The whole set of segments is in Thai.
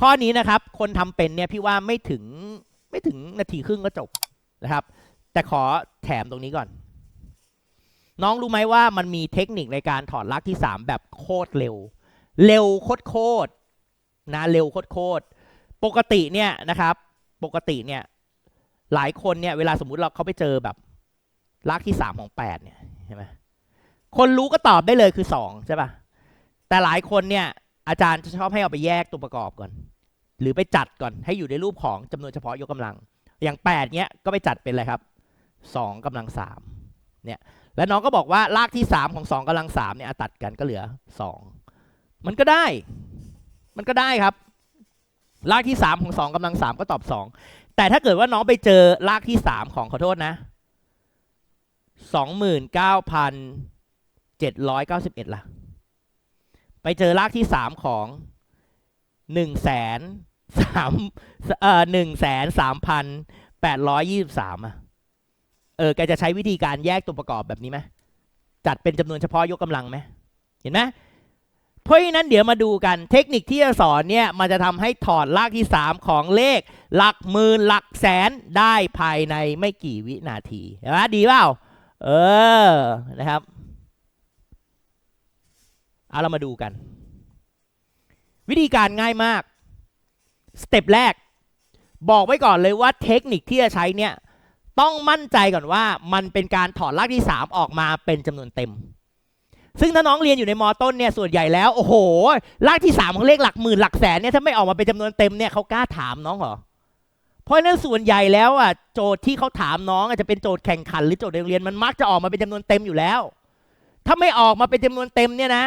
ข้อนี้นะครับ คนทำเป็นเนี่ยพี่ว่าไม่ถึงไม่ถึงนาทีครึ่งก็จบนะครับ แต่ขอแถมตรงนี้ก่อน น้องรู้ไหมว่ามันมีเทคนิคในการถอดรากที่ 3 แบบโคตรเร็ว เร็วโคตรโคตรนะเร็วโคตรโคตรปกติเนี่ยนะครับ ปกติเนี่ยหลายคนเนี่ยเวลาสมมุติเราเขาไปเจอแบบรากที่สามของแปดเนี่ยใช่ไหมคนรู้ก็ตอบได้เลยคือสองใช่ป่ะแต่หลายคนเนี่ย อาจารย์จะชอบให้เอาไปแยกตัวประกอบก่อน หรือไปจัดก่อนให้อยู่ในรูปของจำนวนเฉพาะยกกำลัง อย่างแปดเนี้ยก็ไปจัดเป็นอะไรครับสองกำลังสามเนี่ยแล้วน้องก็บอกว่ารากที่สามของสองกำลังสามเนี่ยตัดกันก็เหลือสองมันก็ได้ มันก็ได้ครับ รากที่สามของสองกำลังสามก็ตอบสองแต่ถ้าเกิดว่าน้องไปเจอรากที่สามของขอโทษนะสองหมื่นเก้าพันเจ็ดร้อยเก้าสิบเอ็ดล่ะ ไปเจอรากที่สามของหนึ่งแสนสามเอ่อหนึ่งแสนสามพันแปดร้อยยี่สิบสามอะเออแกจะใช้วิธีการแยกตัวประกอบแบบนี้ไหมจัดเป็นจำนวนเฉพาะยกกำลังไหมเห็นไหมเพราะฉะนั้นเดี๋ยวมาดูกันเทคนิคที่จะสอนเนี่ยมันจะทำให้ถอดรากที่ 3 ของเลข หลักหมื่นหลักแสนได้ภายในไม่กี่วินาทีเห็นไหมดีเปล่าเออนะครับ เอาเรามาดูกัน วิธีการง่ายมาก สเต็ปแรก บอกไว้ก่อนเลยว่าเทคนิคที่จะใช้เนี่ย ต้องมั่นใจก่อนว่ามันเป็นการถอดรากที่ 3 ออกมาเป็นจำนวนเต็ม ซึ่งถ้าน้องเรียนอยู่ในมอต้นเนี่ยส่วนใหญ่แล้ว โอ้โหรากที่ 3 ของเลขหลักหมื่นหลักแสนเนี่ยถ้าไม่ออกมาเป็นจำนวนเต็มเนี่ยเขากล้าถามน้องเหรอเพราะฉะนั้นส่วนใหญ่แล้วอะโจทย์ที่เขาถามน้องอาจจะเป็นโจทย์แข่งขันหรือโจทย์ในโรงเรียนมันมักจะออกมาเป็นจำนวนเต็มอยู่แล้ว ถ้าไม่ออกมาเป็นจำนวนเต็มเนี่ยนะ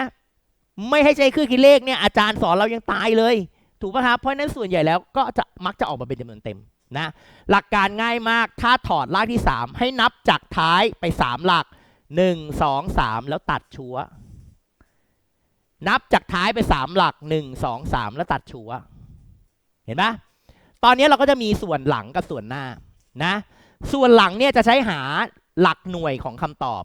ไม่ให้ใช้เครื่องคิดเลขเนี่ยอาจารย์สอนเรายังตายเลย ถูกป่ะครับเพราะนั้นส่วนใหญ่แล้วก็จะมักจะออกมาเป็นจำนวนเต็มนะหลักการง่ายมากถ้าถอดรากที่ 3 ให้นับจากท้ายไป 3 หลัก 1 2 3 แล้วตัดชัวนับจากท้ายไป 3 หลัก 1 2 3 แล้วตัดชัวเห็นไหมตอนนี้เราก็จะมีส่วนหลังกับส่วนหน้านะส่วนหลังเนี่ยจะใช้หาหลักหน่วยของคำตอบ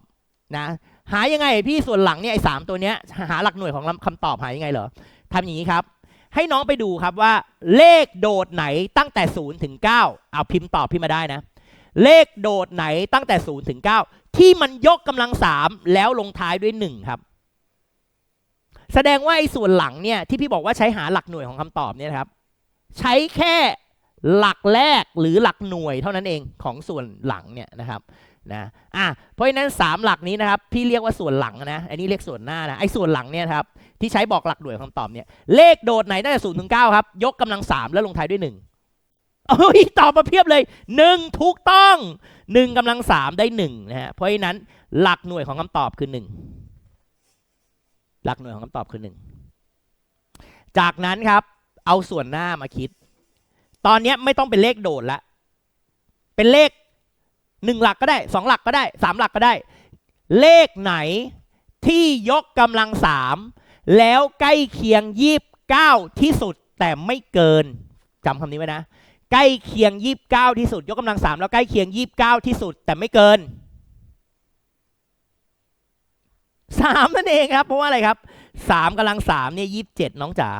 นะ หายังไงพี่ส่วนหลังเนี่ยไอ้สามตัวเนี้ยหาหลักหน่วยของคำตอบหายังไงเหรอทำอย่างนี้ครับ ให้น้องไปดูครับว่า เลขโดดไหนตั้งแต่0ถึง9เอาพิมพ์ตอบพี่มาได้นะ เลขโดดไหนตั้งแต่0ถึง9ที่มันยกกำลัง3แล้วลงท้ายด้วย1ครับ แสดงว่าไอ้ส่วนหลังเนี่ยที่พี่บอกว่าใช้หาหลักหน่วยของคำตอบเนี่ยครับ ใช้แค่หลักแรกหรือหลักหน่วยเท่านั้นเองของส่วนหลังเนี่ยนะครับ นะอะเพราะฉะนั้นสามหลักนี้นะครับพี่เรียกว่าส่วนหลังนะอันนี้เรียกส่วนหน้านะไอ้ส่วนหลังเนี่ยครับที่ใช้บอกหลักหน่วยของคำตอบเนี่ยเลขโดดไหนตั้งแต่ศูนย์ถึงเก้าครับ ยกกำลังสามแล้วลงท้ายด้วยหนึ่งโอ้ยตอบมาเพียบเลยหนึ่งถูกต้องหนึ่งกำลังสามได้หนึ่งนะฮะเพราะฉะนั้นหลักหน่วยของคำตอบคือหนึ่งหลักหน่วยของคำตอบคือหนึ่งจากนั้นครับเอาส่วนหน้ามาคิด ตอนนี้ไม่ต้องเป็นเลขโดดละเป็นเลข หนึ่งหลักก็ได้สองหลักก็ได้สามหลักก็ได้ เลขไหนที่ยกกำลังสามแล้วใกล้เคียงยีบเก้าที่สุดแต่ไม่เกินจำคำนี้ไว้นะ ใกล้เคียงยีบเก้าที่สุด ยกกำลังสามแล้วใกล้เคียงยีบเก้าที่สุดแต่ไม่เกินสามนั่นเองครับ เพราะว่าอะไรครับ สามกำลังสามเนี่ยยี่สิบเจ็ดน้องจ๋า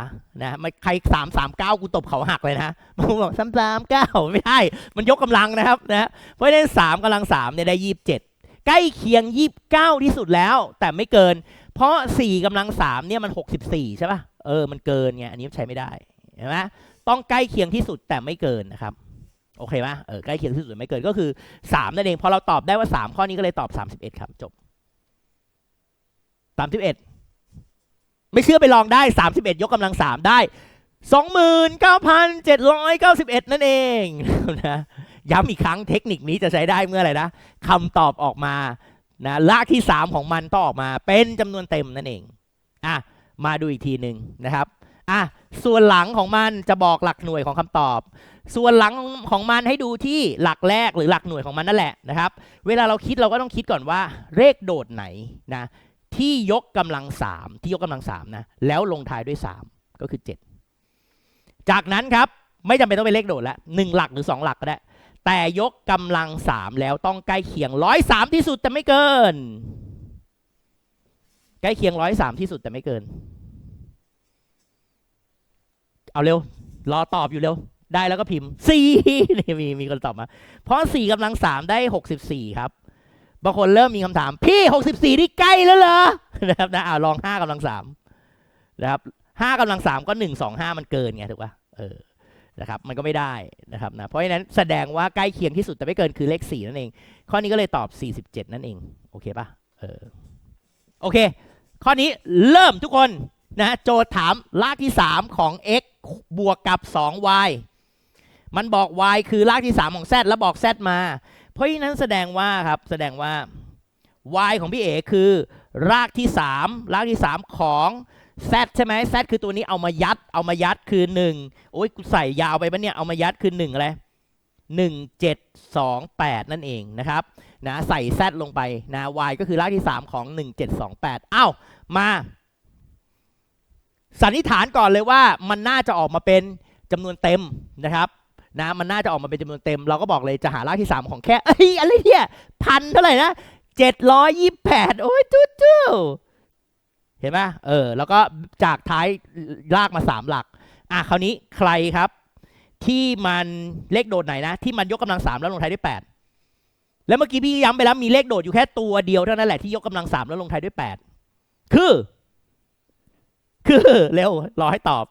นะม่ใครสามสามเก้ากูตบเขาหักเลยนะมันบอกสามสามเก้าไม่ได้ มันยกกำลังนะครับนะเพราะฉะนั้นสามกำลังสามเนี่ยได้ยี่สิบเจ็ดใกล้เคียงยี่สิบเก้าที่สุดแล้ว แต่ไม่เกิน เพราะสี่กำลังสามเนี่ยมันหกสิบสี่ใช่ป่ะเออมันเกินไงอันนี้ใช้ไม่ได้เห็นไหมต้องใกล้เคียงที่สุดแต่ไม่เกินนะครับโอเคไหมเออใกล้เคียงที่สุดไม่เกินก็คือสามนั่นเองพอเราตอบได้ว่าสามข้อนี้ก็เลยตอบสามสิบเอ็ดครับจบสามสิบเอ็ด ไม่เชื่อไปลองได้สามสิบเอ็ดยกกำลังสามได้สองหมื่นเก้าพันเจ็ดร้อยเก้าสิบเอ็ดนั่นเองนะย้ำอีกครั้งเทคนิคนี้จะใช้ได้เมื่อไหร่นะคำตอบออกมานะลากที่ 3 ของมันต้องออกมาเป็นจำนวนเต็มนั่นเองอะมาดูอีกทีหนึ่งนะครับอะส่วนหลังของมันจะบอกหลักหน่วยของคำตอบ ส่วนหลังของมันให้ดูที่หลักแรกหรือหลักหน่วยของมันนั่นแหละนะครับ เวลาเราคิดเราก็ต้องคิดก่อนว่าเลขโดดไหนนะ ที่ยกกำลัง3ที่ยกกำลัง3นะแล้วลงท้ายด้วย3ก็คือ7จากนั้นครับไม่จำเป็นต้องเป็นเลขโดดแล้วหนึ่งหลักหรือ2หลักก็ได้ แต่ยกกำลังสามแล้วต้องใกล้เคียงร้อยสามที่สุดแต่ไม่เกิน ใกล้เคียงร้อยสามที่สุดแต่ไม่เกิน เอาเร็ว รอตอบอยู่เร็ว ได้แล้วก็พิมพ์สี่นี่มีมีคนตอบมา เพราะสี่กำลังสามได้หกสิบสี่ครับ บางคนเริ่มมีคำถาม พี่หกสิบสี่นี่ใกล้แล้วเหรอนะครับนะอ่าลองห้ากำลังสามนะครับห้ากำลังสามก็หนึ่งสองห้ามันเกินไงถูกป่ะเออนะครับมันก็ไม่ได้นะครับนะเพราะฉะนั้นแสดงว่าใกล้เคียงที่สุดแต่ไม่เกินคือเลขสี่นั่นเอง ข้อนี้ก็เลยตอบสี่สิบเจ็ดนั่นเองโอเคป่ะเออโอเค ข้อนี้เริ่มทุกคนนะโจทย์ถามรากที่3ของ x บวกกับ 2y มันบอก y คือรากที่ 3 ของ z แล้วบอก z มา เพราะฉะนั้นแสดงว่าครับแสดงว่า y ของพี่เอคือ รากที่ 3 รากที่ 3 ของ z ใช่ไหม z คือตัวนี้เอามายัด เอามายัดคือ 1 โอ้ยใส่ยาวไปปะเนี่ย เอามายัดคือ1อะไร1 7 2 8 นั่นเองนะครับนะใส่ z ลงไปนะ y ก็คือรากที่ 3 ของ 1728 อ้าว มาสันนิษฐานก่อนเลยว่ามันน่าจะออกมาเป็นจำนวนเต็มนะครับ นะมันน่าจะออกมาเป็นจำนวนเต็ม เราก็บอกเลยจะหารากที่ 3 ของแค่เอ้ยอะไรเนี่ยพันเท่าไหร่นะ728 โอ้ยจู้จู้เห็นไหมเออ แล้วก็จากท้ายลากมา 3 หลัก อะคราวนี้ใครครับ ที่มันเลขโดดไหนนะ ที่มันยกกำลังสามแล้วลงท้ายด้วย 8 แล้วเมื่อกี้พี่ย้ำไปแล้วมีเลขโดดอยู่แค่ตัวเดียวเท่านั้นแหละที่ยกกำลังสามแล้วลงท้ายด้วย 8 คือ คือเร็วรอให้ตอบ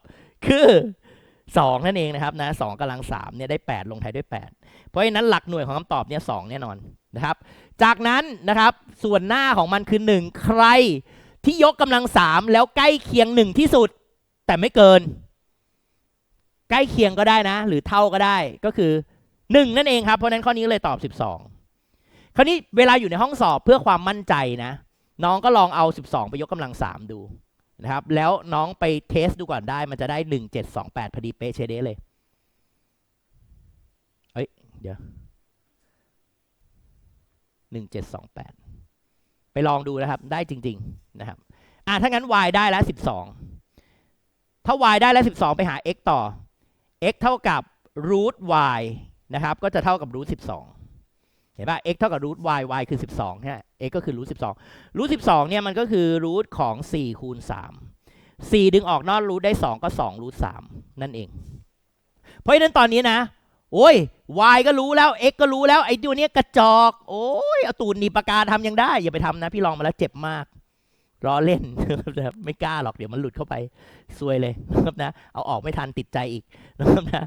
คือ สองนั่นเองนะครับนะสองกำลังสามเนี่ยได้ 8 ลงท้ายด้วย 8 เพราะฉะนั้นหลักหน่วยของคำตอบเนี่ยสองแน่นอนนะครับ จากนั้นนะครับส่วนหน้าของมันคือ 1 ใครที่ยกกำลังสามแล้วใกล้เคียง 1 ที่สุด แต่ไม่เกิน ใกล้เคียงก็ได้นะ หรือเท่าก็ได้ก็คือ 1 นั่นเองครับเพราะฉะนั้นข้อนี้เลยตอบ 12 คราวนี้เวลาอยู่ในห้องสอบเพื่อความมั่นใจนะ น้องก็ลองเอา 12 ไปยกกำลัง 3 ดู นะครับ แล้วน้องไปเทสดูก่อนได้ มันจะได้1728พอดีเป๊ะเชเดเลยเอ้ย เดี๋ยว1728ไปลองดูนะครับ ได้จริง ๆ นะครับ อะถ้างั้น y ได้แล้ว12ถ้า y ได้แล้ว 12 ไปหา x ต่อ x เท่ากับ root y นะครับ ก็จะเท่ากับ root 12 เห็นป่ะ x เท่ากับ root y y คือ 12เนี่ย x ก็คือ root 12 root 12เนี่ยมันก็คือ root ของ 4 คูณ 3 4 ดึงออกนอก root ได้ 2 ก็2 root 3นั่นเอง เพราะฉะนั้นตอนนี้นะ โอ้ย y ก็รู้แล้ว x ก็รู้แล้ว ไอ้ตัวเนี้ยกระจอก โอ้ย เอาตูดหนีปากกาทำยังได้ อย่าไปทำนะ พี่ลองมาแล้วเจ็บมากรอเล่นนะครับไม่กล้าหรอกเดี๋ยวมันหลุดเข้าไปซวยเลยนะครับนะ เอาออกไม่ทันติดใจอีกนะครับนะ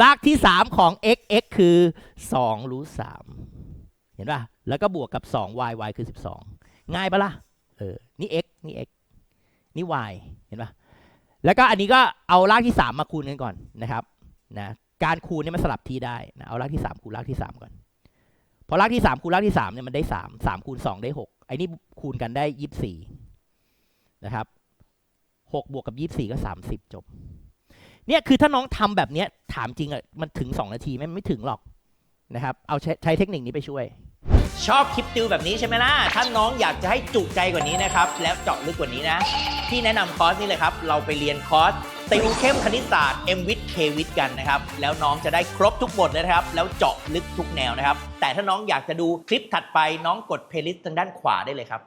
รากที่ 3 ของ x x คือ2รูท3 ห็นป่ะ แล้วก็บวกกับ 2 y y คือ 12 ง่ายปะล่ะ เออ นี่ x นี่ x นี่ y เห็นป่ะ แล้วก็อันนี้ก็เอารากที่ 3 มาคูณกันก่อนนะครับ นะ การคูณเนี่ยมันสลับที่ได้นะ เอารากที่ 3 คูณรากที่ 3 ก่อน พอรากที่ 3 คูณรากที่3เนี่ยมันได้ 3 3คูณ2 ได้ 6 ไอ้นี่คูณกันได้ 24 นะครับ 6 บวกกับ 24 ก็ 30 จบ เนี่ยคือถ้าน้องทำแบบเนี้ยถามจริงอะมันถึง 2 นาทีไหมไม่ถึงหรอกนะครับ เอาใช้ใช้เทคนิคนี้ไปช่วย ชอบคลิปติวแบบนี้ใช่ไหมล่ะ ถ้าน้องอยากจะให้จุใจกว่านี้นะครับ แล้วเจาะลึกกว่านี้นะ ที่แนะนำคอร์สนี้เลยครับ เราไปเรียนคอร์สติวเข้มคณิตศาสตร์ m w i t k w i t กันนะครับ แล้วน้องจะได้ครบทุกบทเลยนะครับ แล้วเจาะลึกทุกแนวนะครับ แต่ถ้าน้องอยากจะดูคลิปถัดไปน้องกดเพลย์ลิสต์ทางด้านขวาได้เลยครับ